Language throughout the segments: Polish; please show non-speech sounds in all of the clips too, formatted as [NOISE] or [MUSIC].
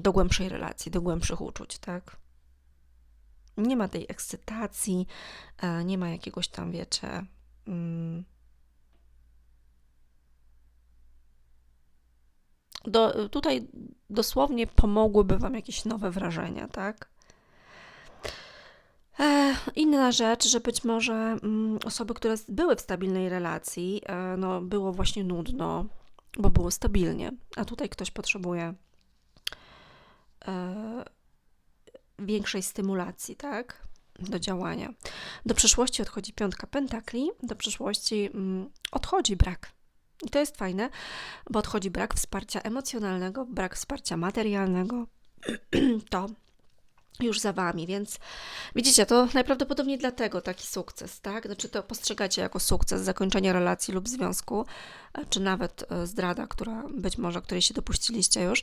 do głębszej relacji, do głębszych uczuć, tak? Nie ma tej ekscytacji, e, nie ma jakiegoś tam, wiecie, mm, do, tutaj dosłownie pomogłyby Wam jakieś nowe wrażenia, tak? E, inna rzecz, że być może mm, osoby, które były w stabilnej relacji, e, no, było właśnie nudno, bo było stabilnie, a tutaj ktoś potrzebuje większej stymulacji, tak? Do działania. Do przyszłości odchodzi piątka pentakli, do przyszłości mm, odchodzi brak. I to jest fajne, bo odchodzi brak wsparcia emocjonalnego, brak wsparcia materialnego. [CLEARS THROAT] to już za wami, więc widzicie, to najprawdopodobniej dlatego taki sukces, tak? Znaczy to postrzegacie jako sukces zakończenia relacji lub związku, e, czy nawet e, zdrada, która być może, której się dopuściliście już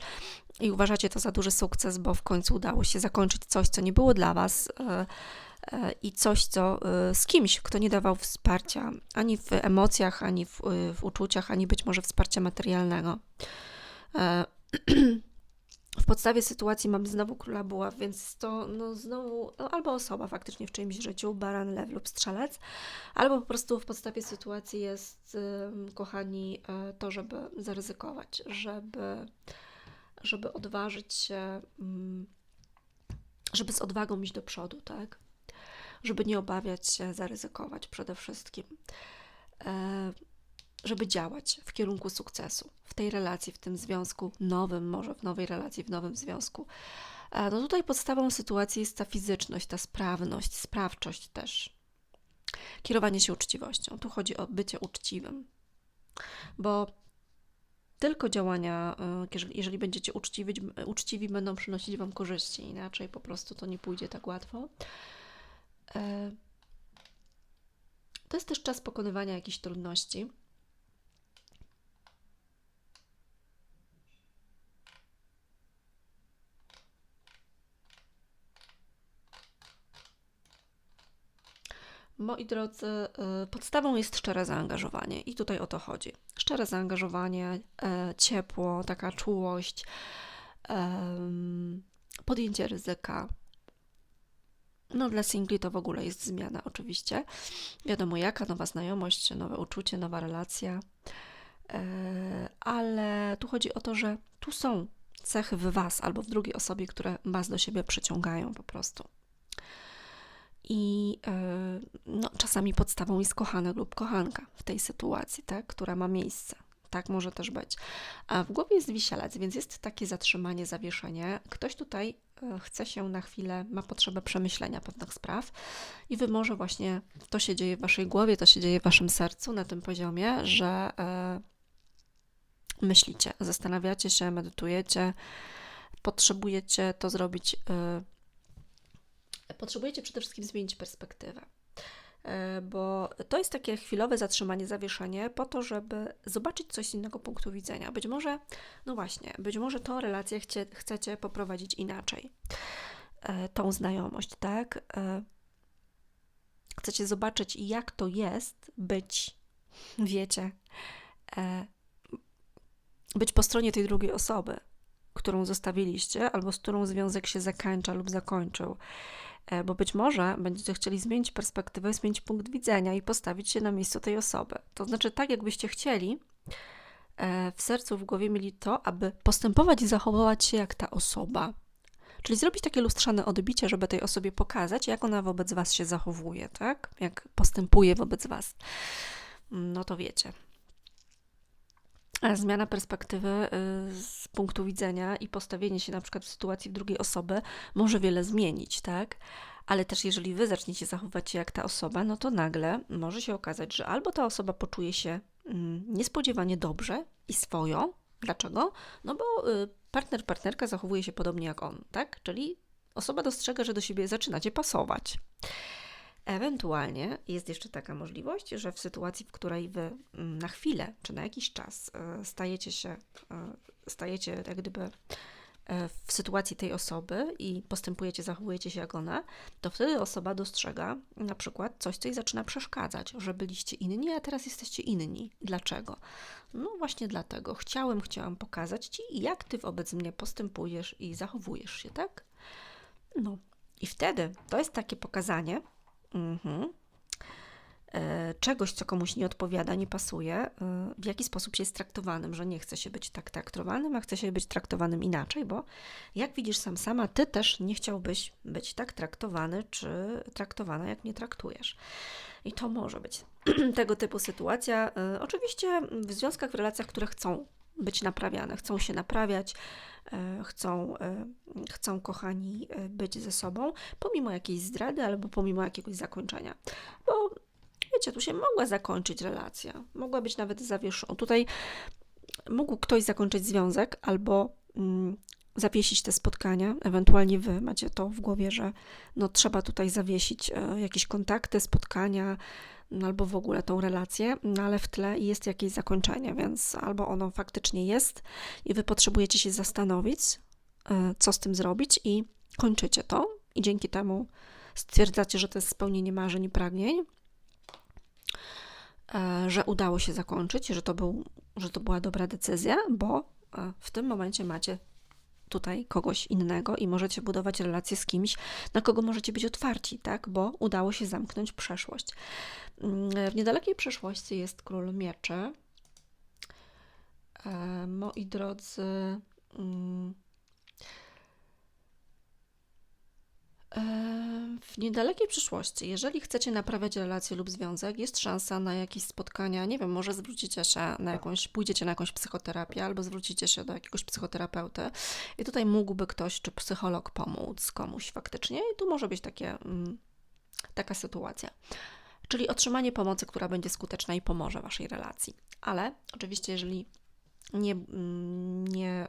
i uważacie to za duży sukces, bo w końcu udało się zakończyć coś, co nie było dla was e, i coś, co z kimś, kto nie dawał wsparcia ani w emocjach, ani w, w uczuciach, ani być może wsparcia materialnego. [CLEARS THROAT] w podstawie sytuacji mam znowu króla buław, więc to no, znowu no, albo osoba faktycznie w czyimś życiu, baran, lew lub strzelec, albo po prostu w podstawie sytuacji jest, kochani, e, to, żeby zaryzykować, żeby, żeby odważyć się, mm, żeby z odwagą iść do przodu, tak? Żeby nie obawiać się, zaryzykować przede wszystkim. E, żeby działać w kierunku sukcesu w tej relacji, w tym związku nowym, może w nowej relacji, w nowym związku. E, no tutaj podstawą sytuacji jest ta fizyczność, ta sprawność, sprawczość też. Kierowanie się uczciwością. Tu chodzi o bycie uczciwym, bo tylko działania, e, jeżeli, będziecie uczciwi, uczciwi, będą przynosić Wam korzyści, inaczej po prostu to nie pójdzie tak łatwo. E, to jest też czas pokonywania jakichś trudności Moi drodzy, y, podstawą jest szczere zaangażowanie i tutaj o to chodzi. Szczere zaangażowanie, e, ciepło, taka czułość, podjęcie ryzyka. No dla singli to w ogóle jest zmiana oczywiście. Wiadomo jaka, nowa znajomość, nowe uczucie, nowa relacja. E, ale tu chodzi o to, że tu są cechy w Was albo w drugiej osobie, które Was do siebie przyciągają po prostu i e, no, czasami podstawą jest kochanek lub kochanka w tej sytuacji, tak, która ma miejsce. Tak może też być. A w głowie jest wisielec, więc jest takie zatrzymanie, zawieszenie. Ktoś tutaj e, chce się na chwilę, ma potrzebę przemyślenia pewnych spraw i wy może właśnie to się dzieje w waszej głowie, to się dzieje w waszym sercu na tym poziomie, że e, myślicie, zastanawiacie się, medytujecie, potrzebujecie to zrobić potrzebujecie przede wszystkim zmienić perspektywę. E, bo to jest takie chwilowe zatrzymanie, zawieszenie po to, żeby zobaczyć coś z innego punktu widzenia. Być może, no właśnie, być może tą relację chcie, chcecie poprowadzić inaczej. E, tą znajomość, tak? E, chcecie zobaczyć, jak to jest być, wiecie, być po stronie tej drugiej osoby, którą zostawiliście, albo z którą związek się zakończa lub zakończył. E, bo być może będziecie chcieli zmienić perspektywę, zmienić punkt widzenia i postawić się na miejscu tej osoby. To znaczy, tak jakbyście chcieli, e, w sercu, w głowie mieli to, aby postępować i zachowywać się jak ta osoba. Czyli zrobić takie lustrzane odbicie, żeby tej osobie pokazać, jak ona wobec Was się zachowuje, tak? Jak postępuje wobec Was. No to wiecie. Zmiana perspektywy y, z punktu widzenia i postawienie się na przykład w sytuacji drugiej osoby może wiele zmienić, tak? Ale też jeżeli wy zaczniecie zachowywać się jak ta osoba, no to nagle może się okazać, że albo ta osoba poczuje się mm, niespodziewanie dobrze i swoją. Dlaczego? No bo y, partner, partnerka zachowuje się podobnie jak on, tak? Czyli osoba dostrzega, że do siebie zaczynacie pasować. Ewentualnie jest jeszcze taka możliwość, że w sytuacji, w której wy mm, na chwilę czy na jakiś czas e, stajecie się, e, stajecie jak gdyby e, w sytuacji tej osoby i postępujecie, zachowujecie się jak ona, to wtedy osoba dostrzega na przykład coś, co jej zaczyna przeszkadzać, że byliście inni, a teraz jesteście inni. Dlaczego? No właśnie dlatego. Chciałem, chciałam pokazać Ci, jak Ty wobec mnie postępujesz i zachowujesz się, tak? No i wtedy to jest takie pokazanie, mhm, E, czegoś, co komuś nie odpowiada, nie pasuje, e, w jaki sposób się jest traktowanym, że nie chce się być tak traktowanym, a chce się być traktowanym inaczej, bo jak widzisz sam sama, ty też nie chciałbyś być tak traktowany, czy traktowana, jak nie traktujesz. I to może być [CLEARS THROAT] tego typu sytuacja. E, oczywiście w związkach, w relacjach, które chcą być naprawiane, chcą się naprawiać, chcą, chcą kochani być ze sobą, pomimo jakiejś zdrady albo pomimo jakiegoś zakończenia. Bo wiecie, tu się mogła zakończyć relacja, mogła być nawet zawieszona. Tutaj mógł ktoś zakończyć związek albo mm, zawiesić te spotkania, ewentualnie wy macie to w głowie, że no, trzeba tutaj zawiesić e, jakieś kontakty, spotkania, no, albo w ogóle tą relację, no, ale w tle jest jakieś zakończenie, więc albo ono faktycznie jest i wy potrzebujecie się zastanowić, e, co z tym zrobić i kończycie to. I dzięki temu stwierdzacie, że to jest spełnienie marzeń i pragnień, E, że udało się zakończyć, że to, był, że to była dobra decyzja, bo w tym momencie macie tutaj kogoś innego i możecie budować relacje z kimś, na kogo możecie być otwarci, tak? Bo udało się zamknąć przeszłość. Mm, w niedalekiej przeszłości jest król mieczy. E, moi drodzy, mm, W niedalekiej przyszłości, jeżeli chcecie naprawiać relację lub związek, jest szansa na jakieś spotkania, nie wiem, może zwrócicie się na jakąś, pójdziecie na jakąś psychoterapię albo zwrócicie się do jakiegoś psychoterapeuty i tutaj mógłby ktoś czy psycholog pomóc komuś faktycznie i tu może być takie, mm, taka sytuacja. Czyli otrzymanie pomocy, która będzie skuteczna i pomoże Waszej relacji. Ale oczywiście, jeżeli nie, mm, nie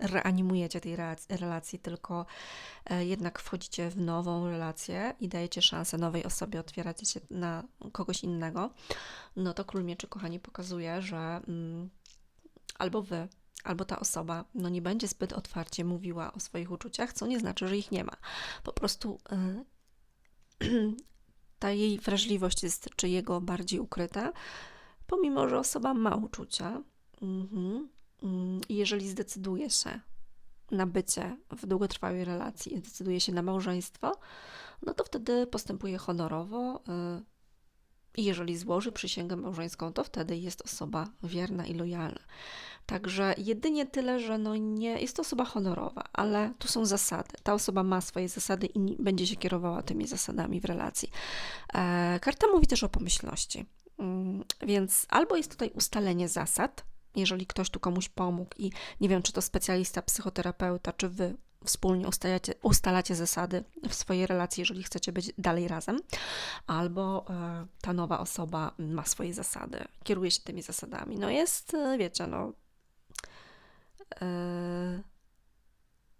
y, reanimujecie tej relacji, tylko e, jednak wchodzicie w nową relację i dajecie szansę nowej osobie, otwieracie się na kogoś innego, no to Król Mieczy, kochani, pokazuje, że mm, albo wy, albo ta osoba no nie będzie zbyt otwarcie mówiła o swoich uczuciach, co nie znaczy, że ich nie ma. Po prostu y, [CLEARS THROAT] ta jej wrażliwość jest czy jego bardziej ukryta, pomimo, że osoba ma uczucia, Mhm. Mm, I jeżeli zdecyduje się na bycie w długotrwałej relacji i decyduje się na małżeństwo, no to wtedy postępuje honorowo. Y, I jeżeli złoży przysięgę małżeńską, to wtedy jest osoba wierna i lojalna. Także jedynie tyle, że no nie jest to osoba honorowa, ale tu są zasady. Ta osoba ma swoje zasady i będzie się kierowała tymi zasadami w relacji. E, karta mówi też o pomyślności. Mm, więc albo jest tutaj ustalenie zasad, jeżeli ktoś tu komuś pomógł i nie wiem, czy to specjalista, psychoterapeuta, czy wy wspólnie ustalacie, ustalacie zasady w swojej relacji, jeżeli chcecie być dalej razem, albo e, ta nowa osoba ma swoje zasady, kieruje się tymi zasadami. No jest, e, wiecie, no. E,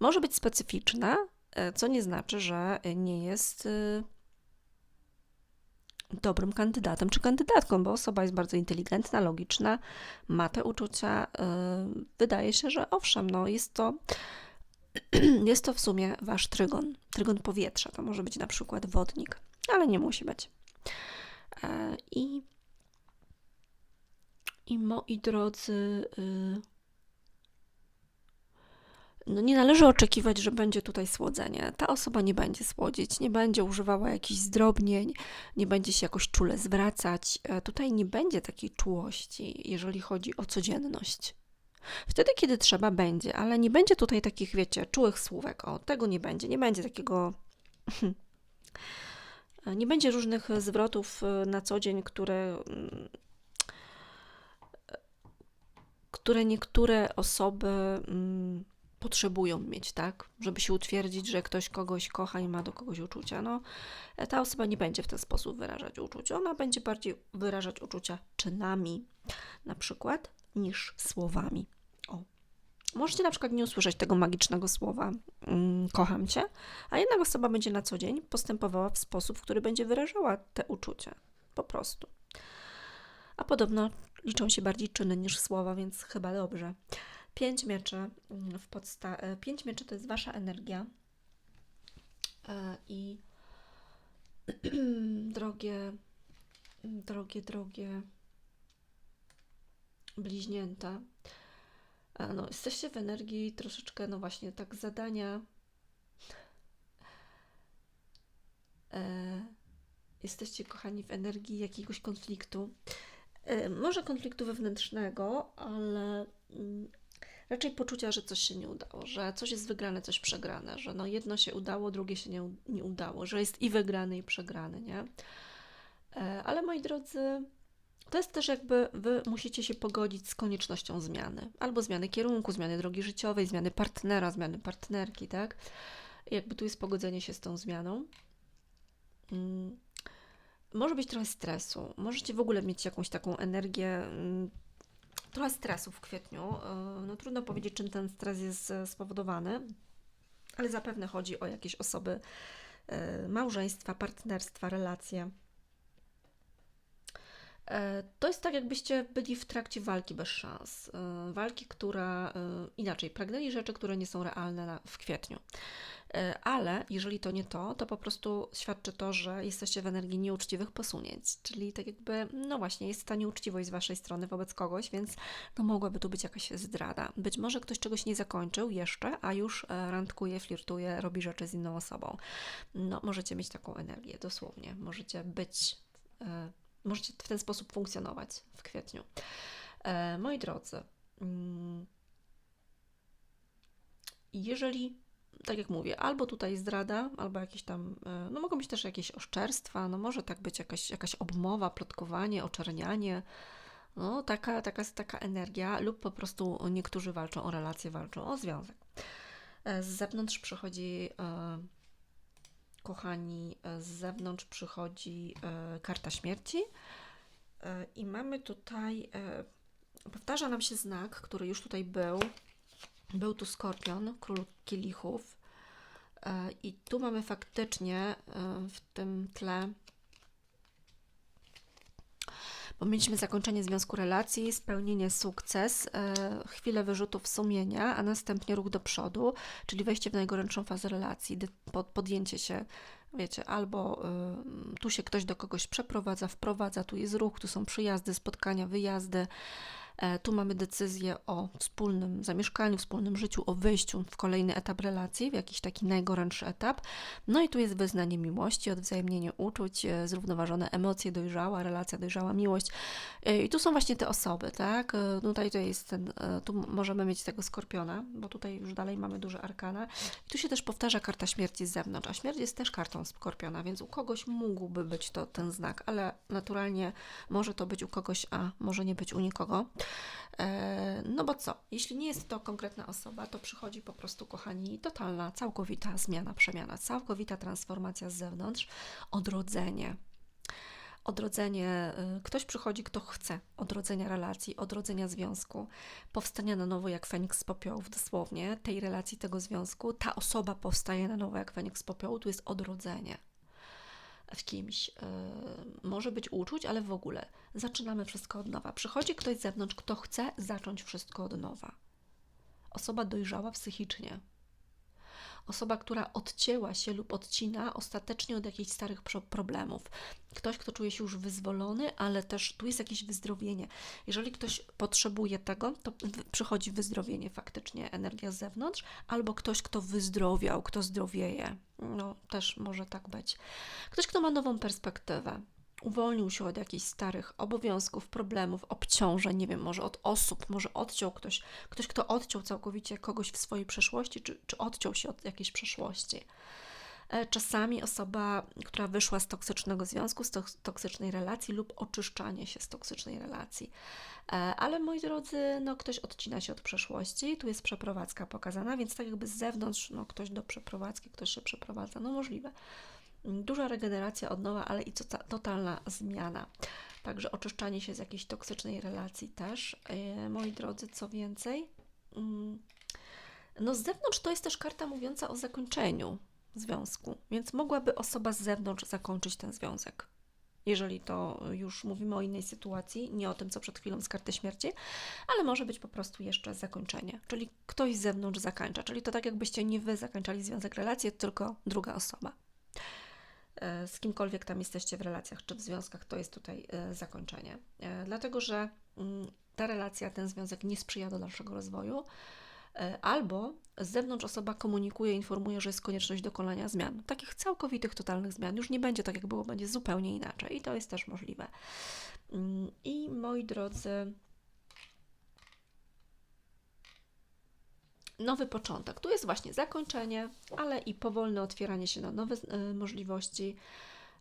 może być specyficzna, co nie znaczy, że nie jest dobrym kandydatem czy kandydatką, bo osoba jest bardzo inteligentna, logiczna, ma te uczucia. Y, wydaje się, że owszem, no jest to. [CLEARS THROAT] Jest to w sumie wasz trygon, trygon powietrza. To może być na przykład wodnik, ale nie musi być. E, I, i moi drodzy, y, no nie należy oczekiwać, że będzie tutaj słodzenie. Ta osoba nie będzie słodzić, nie będzie używała jakichś zdrobnień, nie będzie się jakoś czule zwracać. E, tutaj nie będzie takiej czułości, jeżeli chodzi o codzienność. Wtedy, kiedy trzeba, będzie, ale nie będzie tutaj takich, wiecie, czułych słówek. O, tego nie będzie. Nie będzie takiego. nie będzie różnych zwrotów e, na co dzień, które. Mm, które niektóre osoby mm, potrzebują mieć, tak? Żeby się utwierdzić, że ktoś kogoś kocha i ma do kogoś uczucia. No, ta osoba nie będzie w ten sposób wyrażać uczucia. Ona będzie bardziej wyrażać uczucia czynami, na przykład, niż słowami. O. Możecie na przykład nie usłyszeć tego magicznego słowa mm, kocham cię, a jedna osoba będzie na co dzień postępowała w sposób, w który będzie wyrażała te uczucia. Po prostu. A podobno liczą się bardziej czyny niż słowa, więc chyba dobrze. Pięć mieczy mm, w podsta- e, Pięć mieczy to jest Wasza energia E, i [CLEARS THROAT] drogie, drogie, drogie bliźnięta. E, No, jesteście w energii troszeczkę, no właśnie, tak zadania. Jesteście, kochani, w energii jakiegoś konfliktu. Może konfliktu wewnętrznego, ale mm, raczej poczucia, że coś się nie udało, że coś jest wygrane, coś przegrane, że no jedno się udało, drugie się nie, nie udało, że jest i wygrany, i przegrany, nie? E, ale moi drodzy, to jest też jakby wy musicie się pogodzić z koniecznością zmiany, albo zmiany kierunku, zmiany drogi życiowej, zmiany partnera, zmiany partnerki, tak? Jakby tu jest pogodzenie się z tą zmianą. Mm. Może być trochę stresu, możecie w ogóle mieć jakąś taką energię, mm, trochę stresu w kwietniu. Yy, No trudno powiedzieć, czym ten stres jest e, spowodowany, ale zapewne chodzi o jakieś osoby, e, małżeństwa, partnerstwa, relacje. E, To jest tak, jakbyście byli w trakcie walki bez szans. E, Walki, która e, inaczej, pragnęli rzeczy, które nie są realne w kwietniu. Ale jeżeli to nie to, to po prostu świadczy to, że jesteście w energii nieuczciwych posunięć. Czyli tak jakby, no właśnie, jest ta nieuczciwość z waszej strony wobec kogoś, więc no mogłaby tu być jakaś zdrada. Być może ktoś czegoś nie zakończył jeszcze, a już randkuje, flirtuje, robi rzeczy z inną osobą. No, możecie mieć taką energię, dosłownie. Możecie być. E, możecie w ten sposób funkcjonować w kwietniu. E, moi drodzy, mm, jeżeli, tak jak mówię, albo tutaj zdrada, albo jakieś tam, e, no mogą być też jakieś oszczerstwa, no może tak być jakaś, jakaś obmowa, plotkowanie, oczernianie, no taka, taka, taka energia, lub po prostu niektórzy walczą o relacje, walczą o związek. E, z zewnątrz przychodzi kochani, e, z zewnątrz przychodzi e, karta śmierci e, i mamy tutaj, powtarza nam się znak, który już tutaj był. Był tu skorpion, król kielichów. I tu mamy faktycznie w tym tle bo mieliśmy zakończenie związku relacji, spełnienie sukces, e, chwilę wyrzutów sumienia, a następnie ruch do przodu, czyli wejście w najgorętszą fazę relacji, podjęcie się, wiecie, albo y, tu się ktoś do kogoś przeprowadza, wprowadza, tu jest ruch, tu są przyjazdy, spotkania, wyjazdy. E, Tu mamy decyzję o wspólnym zamieszkaniu, wspólnym życiu, o wyjściu w kolejny etap relacji, w jakiś taki najgorętszy etap. No i tu jest wyznanie miłości, odwzajemnienie uczuć, e, zrównoważone emocje, dojrzała relacja, dojrzała miłość. E, I tu są właśnie te osoby, tak? Tutaj to jest ten, tu możemy mieć tego skorpiona, bo tutaj już dalej mamy duże arkana. I tu się też powtarza karta śmierci z zewnątrz, a śmierć jest też kartą skorpiona, więc u kogoś mógłby być to ten znak, ale naturalnie może to być u kogoś, a może nie być u nikogo. E, No bo co? Jeśli nie jest to konkretna osoba, to przychodzi po prostu, kochani, totalna, całkowita zmiana, przemiana, całkowita transformacja z zewnątrz, odrodzenie. Odrodzenie, y, ktoś przychodzi, kto chce odrodzenia relacji, odrodzenia związku, powstania na nowo jak Feniks z popiołów, dosłownie, tej relacji, tego związku. Ta osoba powstaje na nowo jak Feniks z popiołu, tu jest odrodzenie w kimś. Yy, może być uczuć, ale w ogóle zaczynamy wszystko od nowa. Przychodzi ktoś z zewnątrz, kto chce zacząć wszystko od nowa. Osoba dojrzała psychicznie. Osoba, która odcięła się lub odcina ostatecznie od jakichś starych pro- problemów. Ktoś, kto czuje się już wyzwolony, ale też tu jest jakieś wyzdrowienie. Jeżeli ktoś potrzebuje tego, to przychodzi wyzdrowienie faktycznie, energia z zewnątrz, albo ktoś, kto wyzdrowiał, kto zdrowieje. No, też może tak być. Ktoś, kto ma nową perspektywę. Uwolnił się od jakichś starych obowiązków, problemów, obciążeń, nie wiem, może od osób, może odciął ktoś, ktoś, kto odciął całkowicie kogoś w swojej przeszłości, czy, czy odciął się od jakiejś przeszłości. E, Czasami osoba, która wyszła z toksycznego związku, z toks- toksycznej relacji lub oczyszczanie się z toksycznej relacji. E, Ale moi drodzy, no ktoś odcina się od przeszłości, tu jest przeprowadzka pokazana, więc tak jakby z zewnątrz, no ktoś do przeprowadzki, ktoś się przeprowadza, no możliwe. Duża regeneracja, odnowa, ale i tota- totalna zmiana. Także oczyszczanie się z jakiejś toksycznej relacji też. E, Moi drodzy, co więcej? Mm, No z zewnątrz to jest też karta mówiąca o zakończeniu związku, więc mogłaby osoba z zewnątrz zakończyć ten związek. jeżeli to już mówimy o innej sytuacji, nie o tym, co przed chwilą z karty śmierci, ale może być po prostu jeszcze zakończenie, czyli ktoś z zewnątrz zakończa, czyli to tak jakbyście nie wy zakończali związek relacji, tylko druga osoba. E, z kimkolwiek tam jesteście w relacjach czy w związkach, to jest tutaj e, zakończenie. E, dlatego, że mm, ta relacja, ten związek nie sprzyja do dalszego rozwoju, albo z zewnątrz osoba komunikuje, informuje, że jest konieczność dokonania zmian. Takich całkowitych, totalnych zmian. Już nie będzie tak, jak było, będzie zupełnie inaczej i to jest też możliwe. Mm, I moi drodzy, nowy początek. Tu jest właśnie zakończenie, ale i powolne otwieranie się na nowe e, możliwości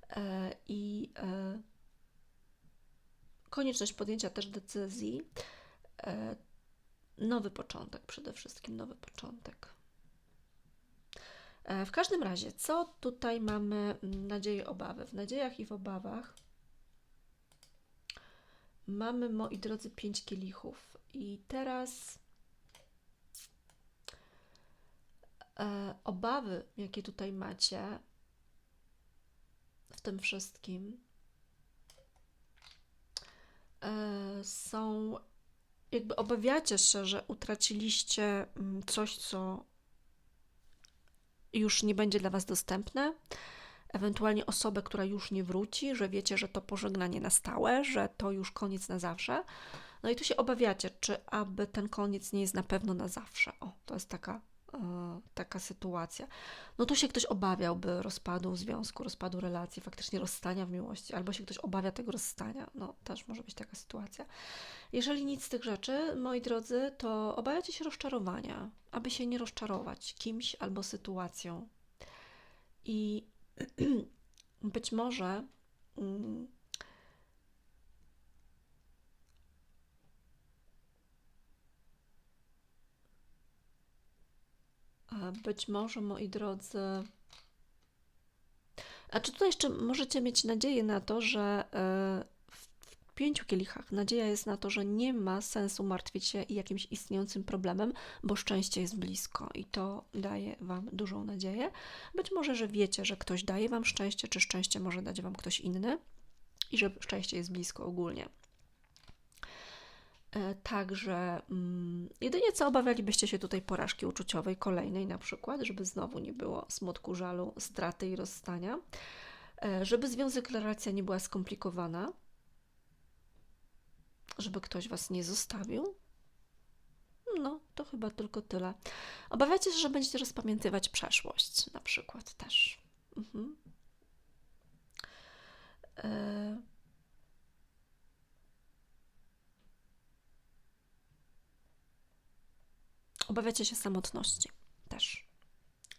e, i e, konieczność podjęcia też decyzji. Nowy początek, przede wszystkim nowy początek. W każdym razie, co tutaj mamy nadzieję, obawy? W nadziejach i w obawach mamy, moi drodzy, pięć kielichów. I teraz e, obawy, jakie tutaj macie w tym wszystkim, e, są jakby obawiacie się, że utraciliście mm, coś, co już nie będzie dla Was dostępne, ewentualnie osobę, która już nie wróci, że wiecie, że to pożegnanie na stałe, że to już koniec na zawsze. No i tu się obawiacie, czy aby ten koniec nie jest na pewno na zawsze. O, to jest taka E, taka sytuacja, no to się ktoś obawiałby rozpadu związku, rozpadu relacji, faktycznie rozstania w miłości, albo się ktoś obawia tego rozstania, no też może być taka sytuacja. Jeżeli nic z tych rzeczy, moi drodzy, to obawiacie się rozczarowania, aby się nie rozczarować kimś albo sytuacją. I [CLEARS THROAT] być może. Być może, moi drodzy. A czy tutaj jeszcze możecie mieć nadzieję na to, że e, w pięciu kielichach nadzieja jest na to, że nie ma sensu martwić się jakimś istniejącym problemem, bo szczęście jest blisko i to daje Wam dużą nadzieję. Być może, że wiecie, że ktoś daje Wam szczęście, czy szczęście może dać Wam ktoś inny i że szczęście jest blisko ogólnie. E, także mm, jedynie co obawialibyście się tutaj porażki uczuciowej, kolejnej na przykład, żeby znowu nie było smutku, żalu, straty i rozstania, e, żeby związek, relacja nie była skomplikowana, żeby ktoś Was nie zostawił. No, to chyba tylko tyle. Obawiacie się, że będziecie rozpamiętywać przeszłość, na przykład też. Mhm. E Obawiacie się samotności też,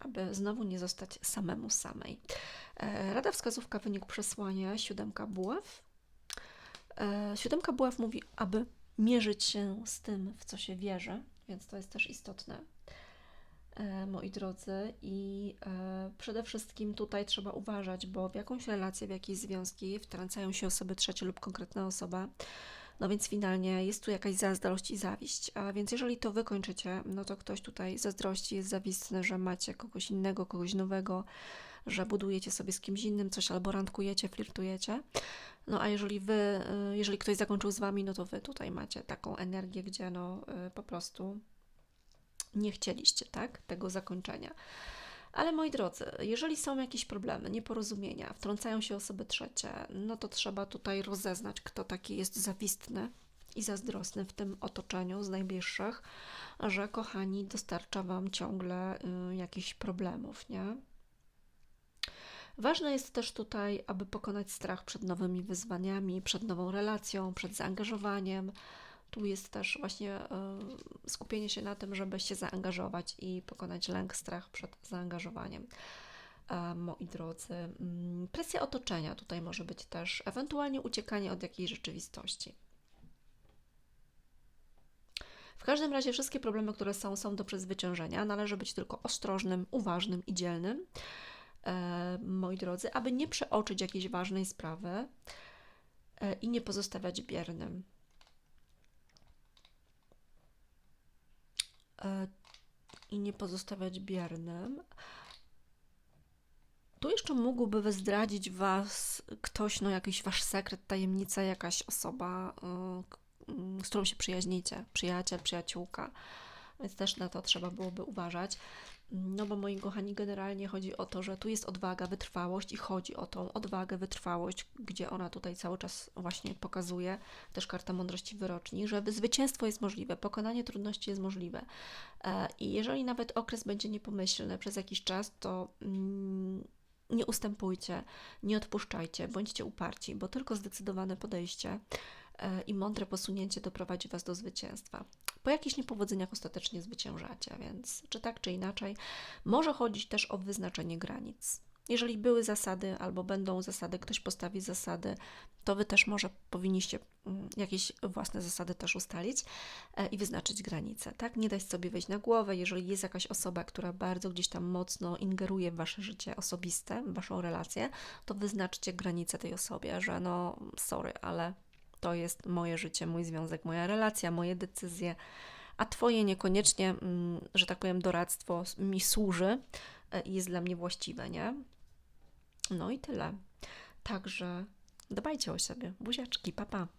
aby znowu nie zostać samemu samej. E, rada wskazówka, wynik przesłania, siódemka buław. E, siódemka buław mówi, aby mierzyć się z tym, w co się wierzy, więc to jest też istotne, e, moi drodzy. I przede wszystkim tutaj trzeba uważać, bo w jakąś relację, w jakieś związki wtrącają się osoby trzecie lub konkretna osoba, no więc finalnie jest tu jakaś zazdrość i zawiść. A więc jeżeli to wykończycie, no to ktoś tutaj zazdrości, jest zawistny, że macie kogoś innego, kogoś nowego, że budujecie sobie z kimś innym coś albo randkujecie, flirtujecie. No a jeżeli wy, y, jeżeli ktoś zakończył z wami, no to wy tutaj macie taką energię, gdzie no y, po prostu nie chcieliście, tak, tego zakończenia. Ale moi drodzy, jeżeli są jakieś problemy, nieporozumienia, wtrącają się osoby trzecie, no to trzeba tutaj rozeznać, kto taki jest zawistny i zazdrosny w tym otoczeniu z najbliższych, że kochani, dostarcza Wam ciągle y, jakichś problemów, nie? Ważne jest też tutaj, aby pokonać strach przed nowymi wyzwaniami, przed nową relacją, przed zaangażowaniem, tu jest też właśnie e, skupienie się na tym, żeby się zaangażować i pokonać lęk, strach przed zaangażowaniem. E, moi drodzy, mm, presja otoczenia tutaj może być też, ewentualnie uciekanie od jakiejś rzeczywistości. W każdym razie wszystkie problemy, które są, są do przezwyciężenia. Należy być tylko ostrożnym, uważnym i dzielnym, e, moi drodzy, aby nie przeoczyć jakiejś ważnej sprawy i nie pozostawiać biernym. I nie pozostawiać biernym. Tu jeszcze mógłby zdradzić Was ktoś, no jakiś Wasz sekret, tajemnica, jakaś osoba, k- mm, z którą się przyjaźnicie, przyjaciel, przyjaciółka, więc też na to trzeba byłoby uważać. No bo moi kochani, generalnie chodzi o to, że tu jest odwaga, wytrwałość i chodzi o tą odwagę, wytrwałość, gdzie ona tutaj cały czas właśnie pokazuje, też karta mądrości wyroczni, że zwycięstwo jest możliwe, pokonanie trudności jest możliwe. E, I jeżeli nawet okres będzie niepomyślny przez jakiś czas, to mm, nie ustępujcie, nie odpuszczajcie, bądźcie uparci, bo tylko zdecydowane podejście e, i mądre posunięcie doprowadzi Was do zwycięstwa. Po jakichś niepowodzeniach ostatecznie zwyciężacie, więc czy tak, czy inaczej, może chodzić też o wyznaczenie granic. Jeżeli były zasady albo będą zasady, ktoś postawi zasady, to Wy też może powinniście mm, jakieś własne zasady też ustalić e, i wyznaczyć granice, tak? Nie dać sobie wejść na głowę, jeżeli jest jakaś osoba, która bardzo gdzieś tam mocno ingeruje w Wasze życie osobiste, w Waszą relację, to wyznaczcie granice tej osobie, że no sorry, ale to jest moje życie, mój związek, moja relacja, moje decyzje, a Twoje niekoniecznie, mm, że tak powiem, doradztwo mi służy e, i jest dla mnie właściwe, nie? No i tyle. Także dbajcie o siebie. Buziaczki, papa. Pa.